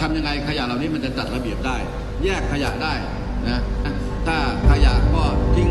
ทำยังไงขยะเหล่านี้มันจะจัดระเบียบได้ แยกขยะได้นะถ้าขยะก็ทิ้ง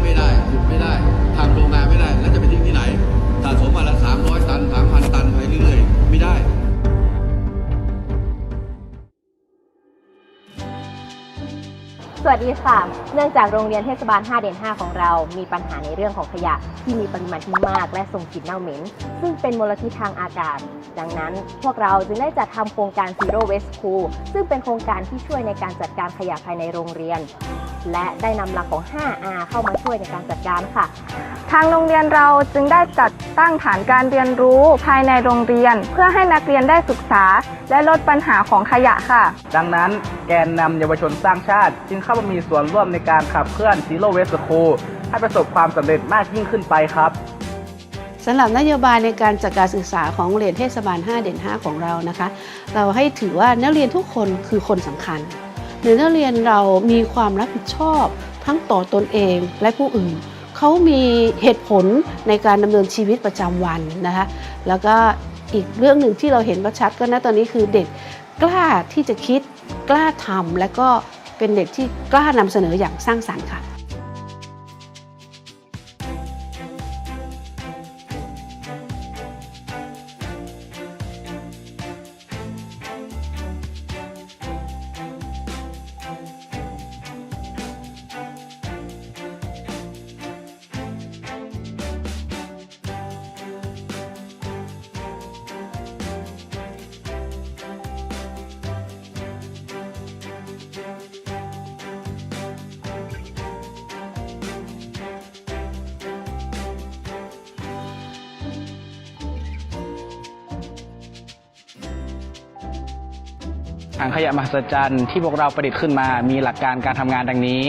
สวัสดีค่ะ เนื่องจากโรงเรียนเทศบาล 5 เด่น 5 ของเรา มีปัญหาในเรื่องของขยะที่มีปริมาณที่มากและส่งกลิ่นเน่าเหม็น ซึ่งเป็นมลพิษทางอากาศ ดังนั้นพวกเราจึงได้จัดทำโครงการ Zero Waste School ซึ่งเป็นโครงการที่ช่วยในการจัดการขยะภายในโรงเรียน และได้นำหลักของ 5R เข้ามาช่วยในการจัดการค่ะ ทางโรงเรียนเราจึงได้จัดตั้งฐานการเรียนรู้ภายในโรงเรียน เพื่อให้นักเรียนได้ศึกษา และลดปัญหาของขยะค่ะ ดังนั้นแกนนำเยาวชนสร้างชาติ จึงเข้ามามีส่วนร่วมในการขับเคลื่อน Zero Waste School ให้ประสบความสำเร็จมากยิ่งขึ้นไปครับสำหรับนโยบายในการจัดการศึกษาของโรงเรียนเทศบาล 5 เด่น 5 ของเรานะคะ เราให้ถือว่านักเรียนทุกคนคือคนสำคัญ หรือนักเรียนเรามีความรับผิดชอบทั้งต่อตนเองและผู้อื่น เขามีเหตุผลในการดำเนินชีวิตประจำวันนะคะแล้วก็อีกเรื่องหนึ่งที่เราเห็นประชัดก็นะตอนนี้คือเด็กกล้าที่จะคิดกล้าทำและก็เป็นเด็กที่กล้านำเสนออย่างสร้างสรรค์ค่ะ ถังขยะมหัศจรรย์ที่พวกเราประดิษฐ์ขึ้นมา มีหลักการการทำงานดังนี้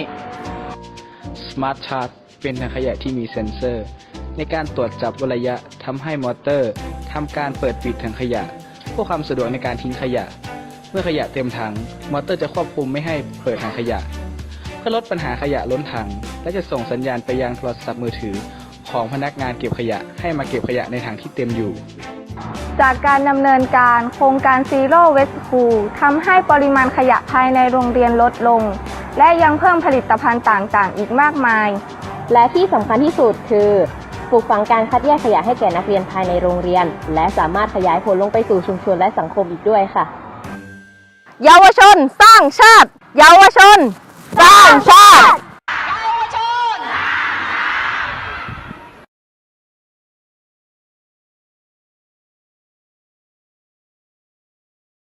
Smart Charge เป็นถังขยะที่มีเซ็นเซอร์ ในการตรวจจับระยะทำให้มอเตอร์ทำการเปิดปิดถังขยะเพื่อความสะดวกในการทิ้งขยะ เมื่อขยะเต็มถัง มอเตอร์จะควบคุมไม่ให้เปิดถังขยะ เพื่อลดปัญหาขยะล้นถัง และจะส่งสัญญาณไปยังโทรศัพท์มือถือของพนักงานเก็บขยะให้มาเก็บขยะในถังที่เต็มอยู่ จากการดำเนินการโครงการ Zero Waste School ทำให้ปริมาณขยะภายในโรงเรียนลดลง และยังเพิ่มผลิตภัณฑ์ต่างๆ อีกมากมาย และที่สำคัญที่สุดคือปลูกฝังการคัดแยกขยะให้แก่นักเรียนภายในโรงเรียน และสามารถขยายผลลงไปสู่ชุมชนและสังคมอีกด้วยค่ะ เยาวชนสร้างชาติ เยาวชน สร้างชาติ